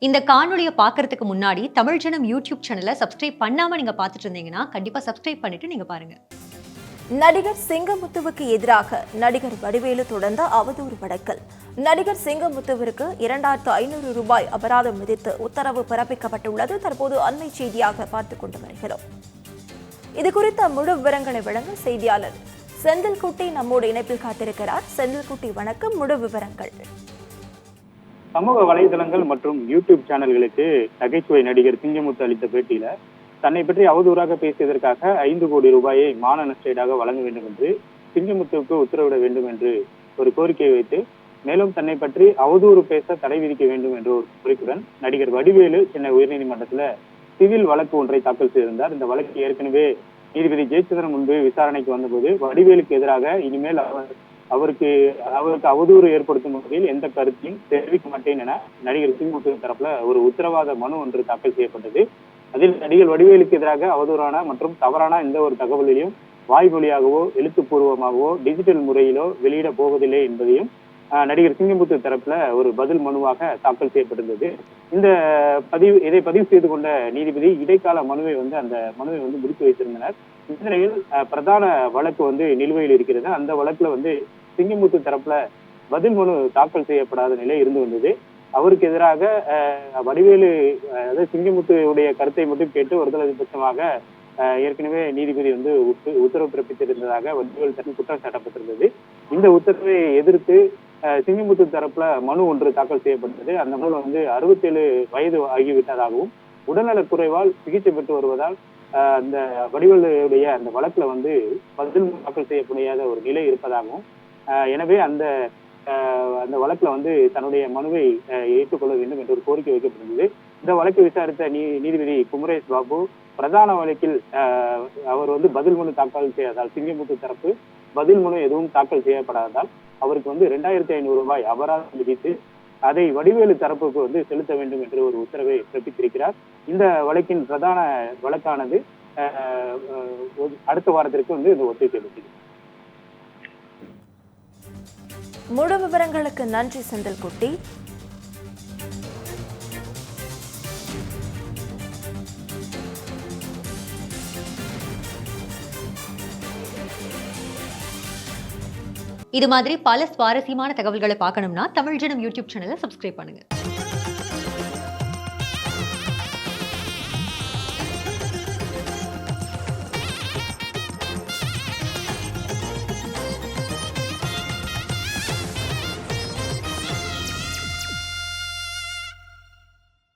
இந்த காணொலியை பார்க்கறதுக்கு முன்னாடி தமிழ் ஜனம் யூடியூப் சேனலை சப்ஸ்கிரைப் பண்ணாம நீங்க பார்த்துட்டு இருந்தீங்கன்னா கண்டிப்பா சப்ஸ்கிரைப் பண்ணிட்டு நீங்க பாருங்க. நடிகர் சிங்கமுத்துவுக்கு எதிராக நடிகர் வடிவேலு தொடர்ந்த அவதூறு வழக்கில். நடிகர் சிங்கமுத்துவிற்கு இரண்டாயிரத்து ஐநூறு ரூபாய் அபராதம் விதித்து உத்தரவு பிறப்பிக்கப்பட்டுள்ளது. தற்போது அண்மை செய்தியாக பார்த்துக் கொண்டு வருகிறோம். இது குறித்த முழு விவரங்களை வழங்க செய்தியாளர் செந்தில்குட்டி நம்மோடு இணைப்பில் காத்திருக்கிறார். செந்தில்குட்டி வணக்கம். முழு விவரங்கள். சமூக வலைதளங்கள் மற்றும் யூடியூப் சேனல்களுக்கு நகைச்சுவை நடிகர் சிங்கமுத்து அளித்த பேட்டியில தன்னை பற்றி அவதூறாக பேசியதற்காக ஐந்து கோடி ரூபாயை மான நஷ்டீடாக வழங்க வேண்டும் என்று சிங்கமுத்துவுக்கு உத்தரவிட வேண்டும் என்று ஒரு கோரிக்கையை வைத்து மேலும் தன்னை பற்றி அவதூறு பேச தடை விதிக்க வேண்டும் என்ற ஒரு குறிப்புடன் நடிகர் வடிவேலு சென்னை உயர்நீதிமன்றத்துல சிவில் வழக்கு ஒன்றை தாக்கல் செய்திருந்தார். இந்த வழக்கு ஏற்கனவே நீதிபதி ஜெயச்சந்திரன் முன்பு விசாரணைக்கு வந்தபோது வடிவேலுக்கு எதிராக இனிமேல் அவர் அவருக்கு அவருக்கு அவதூறு ஏற்படுத்தும் வகையில் எந்த கருத்தையும் தெரிவிக்க மாட்டேன் என நடிகர் சிங்கமுத்து தரப்புல ஒரு உத்தரவாத மனு ஒன்று தாக்கல் செய்யப்பட்டது. அதில் நடிகர் வடிவேலுக்கு எதிராக அவதூறான மற்றும் தவறான எந்த ஒரு தகவலையும் வாய்மொழியாகவோ எழுத்துப்பூர்வமாகவோ டிஜிட்டல் முறையிலோ வெளியிட போவதில்லை என்பதையும் ஆஹ், நடிகர் சிங்கமுத்து தரப்புல ஒரு பதில் மனுவாக தாக்கல் செய்யப்பட்டிருந்தது. இந்த பதிவு இதை பதிவு செய்து கொண்ட நீதிபதி இடைக்கால மனுவை வந்து அந்த மனுவை வந்து முடித்து வைத்திருந்தனர். இந்த நிலையில் பிரதான வழக்கு வந்து நிலுவையில் இருக்கிறது. அந்த வழக்குல வந்து சிங்கமுத்து தரப்புல பதில் மனு தாக்கல் செய்யப்படாத நிலை இருந்து வந்தது. அவருக்கு எதிராக வடிவேலு அதாவது அதாவது சிங்கமுத்துடைய கருத்தை மட்டும் கேட்டு ஒருதல் அதிபட்சமாக ஏற்கனவே நீதிபதி வந்து உத்தரவு பிறப்பித்திருந்ததாக வடிவேல் தரப்பு குற்றம் சாட்டப்பட்டிருந்தது. இந்த உத்தரவை எதிர்த்து சிங்கமுத்து தரப்புல மனு ஒன்று தாக்கல் செய்யப்பட்டது. அந்த மனு வந்து அறுபத்தேழு வயது ஆகிவிட்டதாகவும் உடல்நலக் குறைவால் சிகிச்சை பெற்று வருவதால் ஆஹ், அந்த வடிவேலுடைய அந்த வழக்குல வந்து பதில் தாக்கல் செய்ய முடியாத ஒரு நிலை இருப்பதாகவும் எனவே அந்த அந்த வழக்குல வந்து தன்னுடைய மனுவை ஏற்றுக்கொள்ள வேண்டும் என்ற ஒரு கோரிக்கை வைக்கப்பட்டிருந்தது. இந்த வழக்கை விசாரித்த நீ நீதிபதி குமரேஷ் பாபு பிரதான வழக்கில் அவர் வந்து பதில் மனு தாக்கல் செய்யாதால் சிங்கமுத்து தரப்பு பதில் மனு எதுவும் தாக்கல் செய்யப்படாததால் அவருக்கு வந்து ரெண்டாயிரத்தி ஐநூறு ரூபாய் அபராதம் விதித்து அதை வடிவேலு தரப்புக்கு வந்து செலுத்த வேண்டும் என்று ஒரு உத்தரவை பிறப்பித்திருக்கிறார். இந்த வழக்கின் பிரதான வழக்கானது அடுத்த வாரத்திற்கு வந்து இந்த ஒத்திவைக்கப்பட்டது முழு விவரங்களுக்கு நன்றி செந்தில்குட்டி. இது மாதிரி பல சுவாரஸ்யமான தகவல்களை பார்க்கணும்னா தமிழ் ஜனம் யூடியூப் சேனலை சப்ஸ்கிரைப் பண்ணுங்க.